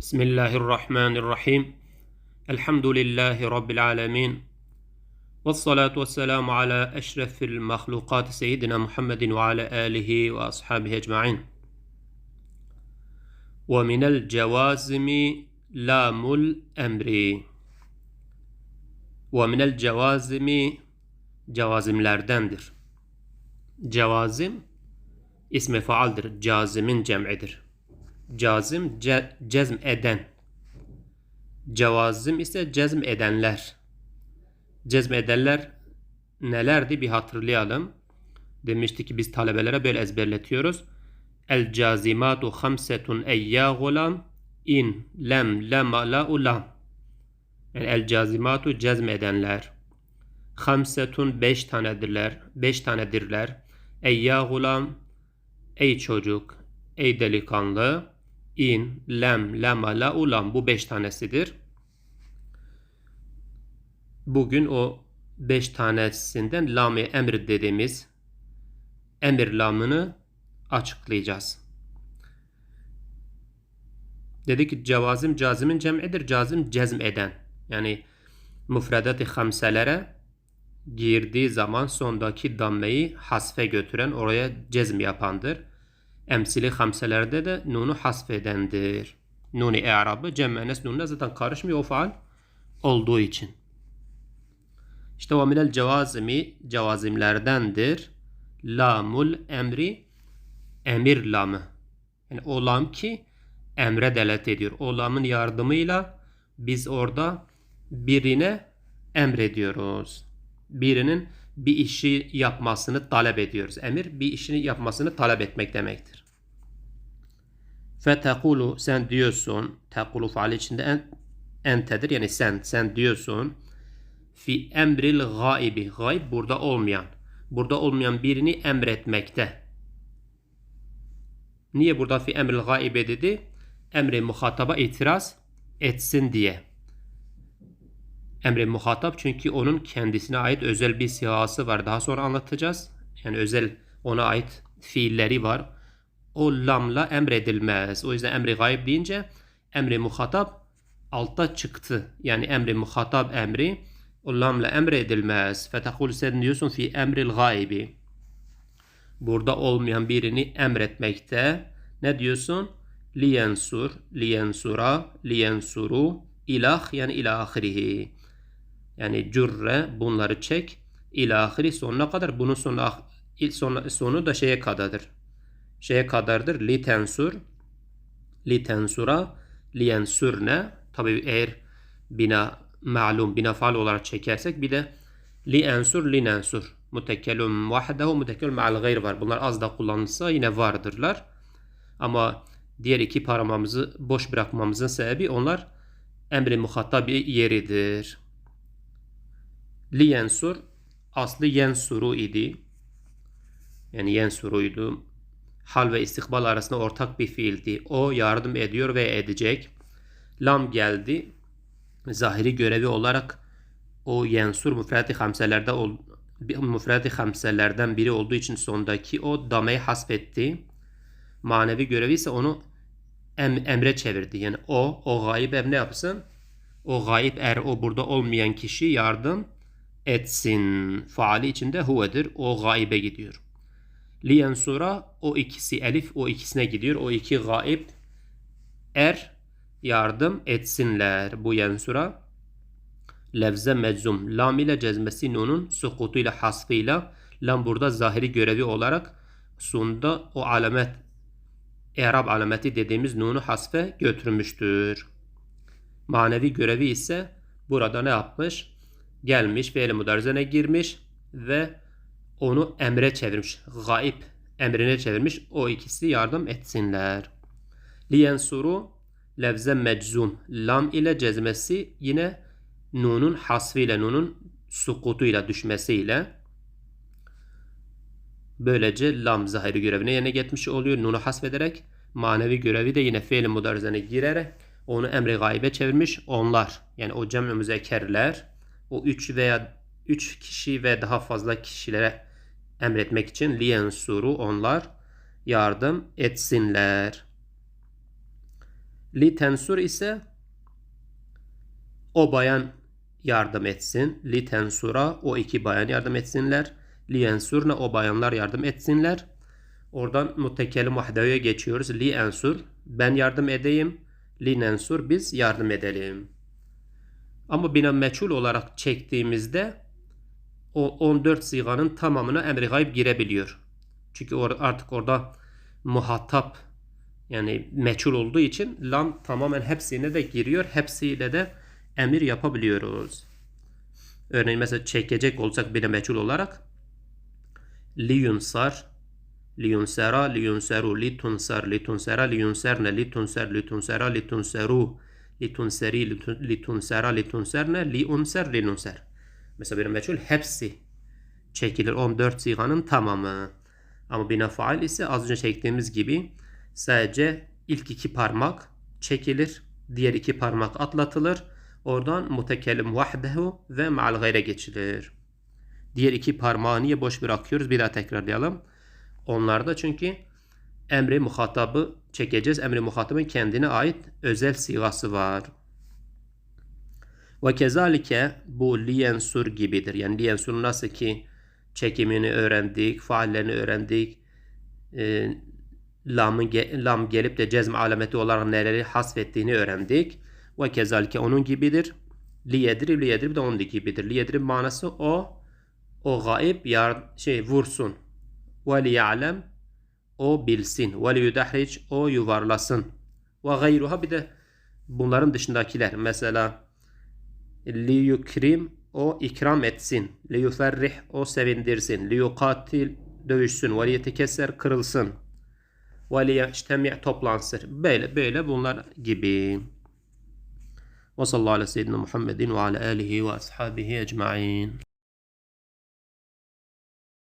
بسم الله الرحمن الرحيم الحمد لله رب العالمين والصلاة والسلام على أشرف المخلوقات سيدنا محمد وعلى آله وأصحابه أجمعين ومن الجوازم لام الأمر ومن الجوازم cevazimlerdendir. Cevazim ismi faaldir. Cazimin cem'idir. Cazim ce, cezm eden. Cevazim ise cezm edenler. Cezm edenler nelerdi bir hatırlayalım. Demiştik ki biz talebelere böyle ezberletiyoruz. El cazimatu hamsetun eyya gulam in lem lema la ulam. Yani el cazimatu cezm edenler. Hamsetun beş tanedirler. Beş tanedirler. Eyya gulam ey çocuk, ey delikanlı, in, lem, lema, la, ulam bu beş tanesidir. Bugün o beş tanesinden lam-ı emr dediğimiz emir lamını açıklayacağız. Dedi ki cevazim cazimin cem'idir. Cazim cezm eden. Yani müfredat-ı hamselere girdiği zaman sondaki dammeyi hasfe götüren oraya cezm yapandır. Emsili hamselerde de nunu hasfedendir. Nuni i'rabı cemmenes nununa zaten karışmıyor o faal olduğu için. İşte o minel cevazimi cevazimlerdendir. Lamul emri emir lamı. Yani o lam ki emre delet ediyor. O lamın yardımıyla biz orada birine emrediyoruz. Birinin bir işi yapmasını talep ediyoruz. Emir bir işini yapmasını talep etmek demektir. Fetekulu sen diyorsun. Tekulu faal içinde en, entedir. Yani sen sen diyorsun. Fi emril gaibi. Gaib burada olmayan. Burada olmayan birini emretmekte. Niye burada fi emril gaibe dedi? Emri muhataba itiraz etsin diye. Emri muhatap çünkü onun kendisine ait özel bir sihası var. Daha sonra anlatacağız. Yani özel ona ait fiilleri var. O lamla emredilmez. O yüzden emri gayb deyince emri muhatap altta çıktı. Yani emri muhatap emri o lamla emredilmez. Fetekul sen diyorsun fi emril gaybi. Burada olmayan birini emretmekte. Ne diyorsun? Liyensur, liyensura, liyensuru, ilah yani ila ahirihi. Yani cürre bunları çek. İlahiri sonuna kadar. Bunun sonu, sonu, sonu da şeye kadardır. Şeye kadardır. Li tensur. Li tensura. Li yensurne. Tabi eğer bina malum bina faal olarak çekersek bir de li ensur li nensur. Mutekellüm vahdehu mutekellüm ma'al gayr var. Bunlar az da kullanılsa yine vardırlar. Ama diğer iki parmağımızı boş bırakmamızın sebebi onlar emri muhatabi yeridir. Li yensur aslı yensuru idi. Yani yensuruydu. Hal ve istikbal arasında ortak bir fiildi. O yardım ediyor ve edecek. Lam geldi. Zahiri görevi olarak o yensur müfredi hamselerde ol, müfredi hamselerden biri olduğu için sondaki o dameyi hasfetti. Manevi görevi ise onu em, emre çevirdi. Yani o, o gayip ev ne yapsın? O gayip er o burada olmayan kişi yardım etsin. Faali içinde huvedir. O gaibe gidiyor. Liyensura o ikisi elif o ikisine gidiyor. O iki gaib er yardım etsinler. Bu yensura levze meczum. Lam ile cezmesi nunun sukutuyla hasfıyla lam burada zahiri görevi olarak sunda o alamet Arap alameti dediğimiz nunu hasfe götürmüştür. Manevi görevi ise burada ne yapmış? Gelmiş fiil mudarizene girmiş ve onu emre çevirmiş. Gaib emrine çevirmiş. O ikisi yardım etsinler. Liyensuru levze meczum. Lam ile cezmesi yine nunun hasfiyle, nunun sukutuyla düşmesiyle böylece lam zahiri görevine yerine getmiş oluyor. Nunu hasfederek manevi görevi de yine fiil mudarizene girerek onu emri gaybe çevirmiş. Onlar yani o cem müzekkerler o üç veya üç kişi ve daha fazla kişilere emretmek için liyensuru onlar yardım etsinler. Li tensur ise o bayan yardım etsin. Li tensura o iki bayan yardım etsinler. Li yensurna o bayanlar yardım etsinler. Oradan mutekellim vahdeviye geçiyoruz. Li ensur ben yardım edeyim. Li nensur biz yardım edelim. Ama bina meçhul olarak çektiğimizde o 14 siganın tamamına emri gayb girebiliyor. Çünkü or artık orada muhatap yani meçhul olduğu için lam tamamen hepsine de giriyor. Hepsiyle de emir yapabiliyoruz. Örneğin mesela çekecek olsak bina meçhul olarak liyunsar liyunsera liyunseru litunsar litunsera liyunserne litunser litunsera litunseru litunseri litun- litunsera litunserne liunser linunser. Mesela bir meçhul hepsi çekilir 14 siganın tamamı. Ama bina faal ise az önce çektiğimiz gibi sadece ilk iki parmak çekilir. Diğer iki parmak atlatılır. Oradan mutekellim vahdehu ve ma'al gayre geçilir. Diğer iki parmağı niye boş bırakıyoruz? Bir daha tekrarlayalım. Onlarda çünkü emri muhatabı çekeceğiz. Emri muhatabın kendine ait özel sigası var. Ve kezalike bu liyensur gibidir. Yani liyensur nasıl ki çekimini öğrendik, faallerini öğrendik. E, lamın lam gelip de cezm alameti olarak neleri hasfettiğini öğrendik. Ve kezalike onun gibidir. Liyedrib liyedrib de onun gibidir. Liyedrib manası o o gaib yar şey vursun. Ve liya'lem o bilsin. Ve liyudahric o yuvarlasın. Ve gayruha bir de bunların dışındakiler. Mesela li yukrim o ikram etsin. Li yuferrih o sevindirsin. Li yukatil dövüşsün. Ve li yetekesser kırılsın. Ve li yeçtemi' toplansın. Böyle böyle bunlar gibi. Ve sallallahu aleyhi ve sellem Muhammedin ve ala alihi ve ashabihi ecma'in.